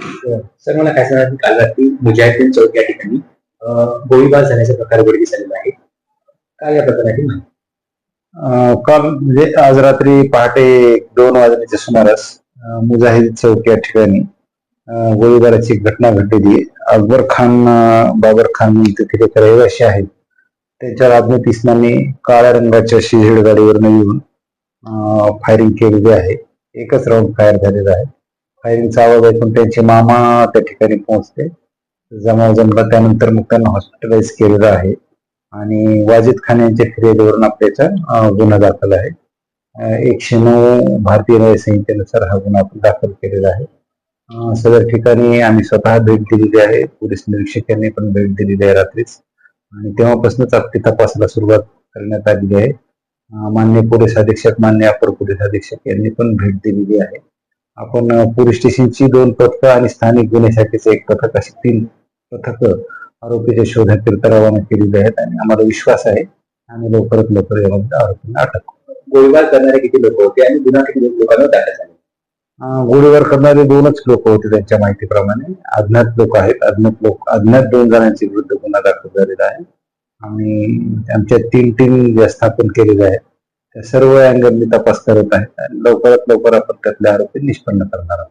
Sir मला काय सांगा काल रात्री मुजाहिद्दीन चौक या ठिकाणी गोळीबार झाल्याचा प्रकार उघडकीस आलेला आहे. काय या प्रकाराची माहिती? काल म्हणजे आज रात्री पहाटे दोन वाजण्याच्या सुमारास मुजाहिद चौक या ठिकाणी गोळीबाराची एक घटना घडलेली अकबर खान बाबर खान तिथे एक रहिवासी आहेत. त्यांच्या राजनीत काळ्या रंगाच्या शिझेड गाडीवर येऊन फायरिंग केलेली आहे. एकच राऊंड फायर झालेला आहे. फायरिंगचा आवाज ऐकून त्यांचे मामा त्या ठिकाणी पोहोचते जमाव जमला त्यानंतर मग त्यांना हॉस्पिटलाइज केलेलं आहे. आणि वाजिद खान यांच्या फिर्यादीवरून आपल्याचा गुन्हा दाखल आहे. एकशे नऊ भारतीय न्याय संहितेनुसार हा गुन्हा आपण दाखल केलेला आहे. सगळ्या सदर ठिकाणी आम्ही स्वतः भेट दिलेली आहे. पोलीस निरीक्षक यांनी पण भेट दिलेली आहे रात्रीच. आणि तेव्हापासूनच आपली तपासाला सुरुवात करण्यात आलेली आहे. मान्य पोलीस अधीक्षक मान्य अपर पोलीस अधीक्षक यांनी पण भेट दिलेली आहे. आपण पोलीस स्टेशनची दोन पथकं आणि स्थानिक गुन्हे शाखेचे एक पथक अशी तीन पथकं आरोपीच्या शोधाकरिता रवाना केलेली आहेत आणि आम्हाला विश्वास आहे आणि लवकरात लवकर यामध्ये आरोपींना अटक. गोळीबार करणारे किती लोक होते आणि गुन्हा किती लोकांवर दाखल गोळीबार करणारे दोनच लोक होते त्यांच्या माहितीप्रमाणे. अज्ञात लोक आहेत अज्ञात लोक अज्ञात दोन जणांच्या विरुद्ध गुन्हा दाखल झालेला आहे. आणि आमच्या तीन टीम ज्या स्थापन केलेल्या आहेत त्या सर्व अँगलनी तपास करत आहेत आणि लवकरात लवकर आपण त्यातले आरोपी निष्पन्न करणार आहोत.